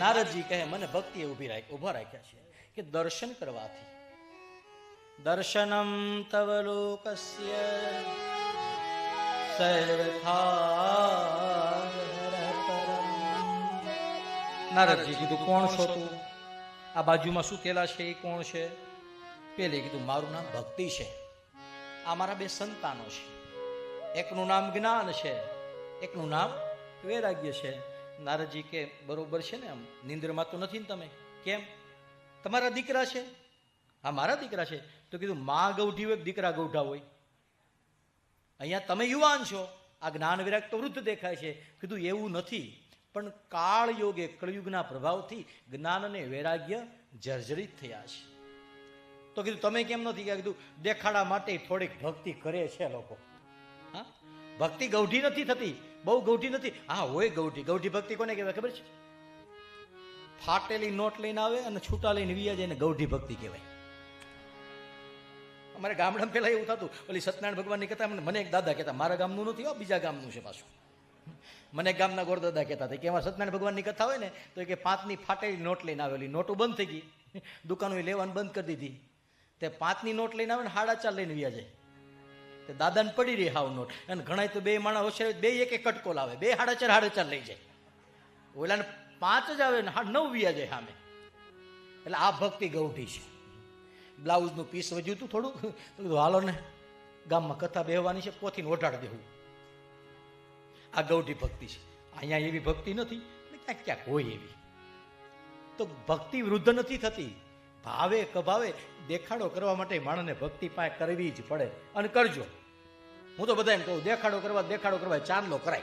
નારદજી કહે, મને ભક્તિએ ઊભી રાખ, ઊભા રાખ્યા છે કે દર્શન કરવાથી. દર્શનમ તવ લોકસ્ય નારદજી કીધું, કોણ છો તું? આ બાજુમાં શું સુતેલા છે? એ કોણ છે? પેલે કીધું, મારું નામ ભક્તિ છે. આ મારા બે સંતાનો છે. એકનું નામ જ્ઞાન છે. એકનું નામ વૈરાગ્ય છે. નારદજી કે બરોબર છે ને આમ? નિંદ્રમાં તો નથી ને તમે? કેમ? તમારા દીકરા છે? આ મારા દીકરા છે. તો કીધું, મા ગૌઠી હોય દીકરા ગૌઠા હોય? અહીંયા તમે યુવાન છો. આ જ્ઞાન વિરાગ તો વૃદ્ધ દેખાય છે. કીધું, એવું નથી. પણ કાળ યોગે કળયુગના પ્રભાવથી જ્ઞાન અને વૈરાગ્ય જર્જરિત થયા છે. તો કીધું, તમે કેમ નથી? કીધું, દેખાડા માટે થોડીક ભક્તિ કરે છે લોકો. હા? ભક્તિ ગૌઢી નથી થતી. બહુ ગૌઠી નથી. હા, હોય ગૌઠી. ગૌઠી ભક્તિ કોને કહેવાય ખબર છે? ફાટેલી નોટ લઈને આવે અને છૂટા લઈને વિયા જાય ને ગૌઠી ભક્તિ કહેવાય. અમારે ગામડામાં પહેલા એવું થતું, ઓલી સત્યનારાયણ ભગવાનની કથા મને એક દાદા કહેતા, મારા ગામનું નથી બીજા ગામનું છે પાછું. મને ગામના ગોરદાદા કહેતા હતા કે એમાં સત્યનારાયણ ભગવાનની કથા હોય ને, તો કે પાંચની ફાટેલી નોટ લઈને આવેલી નોટો બંધ થઈ ગઈ. દુકાનો લેવાનું બંધ કરી દીધી. તે પાંચની નોટ લઈને આવે ને હાડા ચાર લઈને વ્યા જાય. તે દાદાને પડી રહી હાવ નોટ. અને ઘણા તો બે માણસ હોશિયાર બે એક એક કટકો લાવે. બે હાડા ચાર હાડા ચાર લઈ જાય. ઓલાને પાંચ જ આવે ને હા, નવ વ્યા જાય સામે. એટલે આ ભક્તિ ગૌઠી છે. બ્લાઉઝનું પીસ વધ્યું હતું થોડુંક. હાલો ને, ગામમાં કથા બેહવાની છે, પોથીને ઓઢાડ દેવું આ ગૌઠી ભક્તિ છે. અહીંયા એવી ભક્તિ નથી ક્યાંક ક્યાંક હોય એવી. તો ભક્તિ વૃદ્ધ નથી થતી. ભાવે કભાવે દેખાડો કરવા માટે માણસને ભક્તિ પાસે કરવી જ પડે. અને કરજો. હું તો બધાને કહું, દેખાડો કરવા દેખાડો કરવા ચાંદલો કરાય.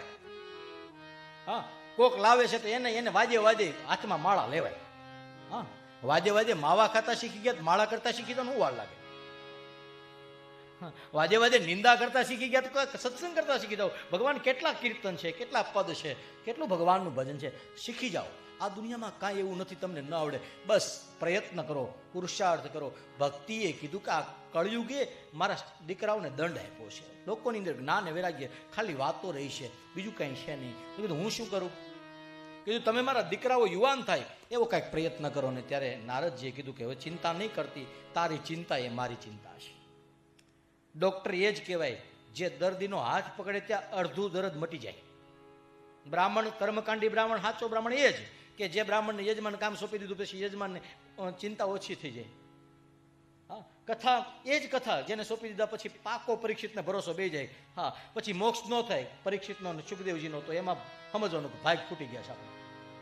હા, કોક લાવે છે તો એને એને વાજે વાજે હાથમાં માળા લેવાય. હા, વાજે વાજે માવા ખાતા શીખી ગયા માળા કરતા શીખી તો શું વાર લાગે. વાજે વાજે નિંદા કરતા શીખી ગયા તો સત્સંગ કરતા શીખી જાઓ. ભગવાન કેટલા કીર્તન છે, કેટલા પદ છે, કેટલું ભગવાનનું ભજન છે. શીખી જાઓ. આ દુનિયામાં કાંઈ એવું નથી તમને ન આવડે. બસ પ્રયત્ન કરો, પુરુષાર્થ કરો. ભક્તિએ કીધું કે આ કળયુગે મારા દીકરાઓને દંડ આપ્યો છે. લોકોની અંદર જ્ઞાન વૈરાગ્ય, ખાલી વાતો રહી છે. બીજું કાંઈ છે નહીં. કીધું, હું શું કરું? કીધું, તમે મારા દીકરાઓ યુવાન થાય. એવો કાંઈક પ્રયત્ન કરો ને ત્યારે નારદજીએ કીધું કે, હવે ચિંતા નહીં કરતી. તારી ચિંતા એ મારી ચિંતા છે. ડોક્ટર એ જ કહેવાય, જે દર્દીનો હાથ પકડે ત્યાં અડધું દર્દ મટી જાય. બ્રાહ્મણ કર્મકાંડી બ્રાહ્મણ સાચો બ્રાહ્મણ એ જ. કે જે બ્રાહ્મણને યજમાન કામ સોંપી દીધું, પછી યજમાનને ચિંતા ઓછી થઈ જાય. હા, કથા, એ જ કથા જેને સોંપી દીધા, પછી પાકો પરીક્ષિતને ભરોસો બે જાય. હા, પછી મોક્ષ ન થાય, પરીક્ષિતનો સુખદેવજીનો તો એમાં સમજવાનું ભાગ ફૂટી ગયા છે આપણે.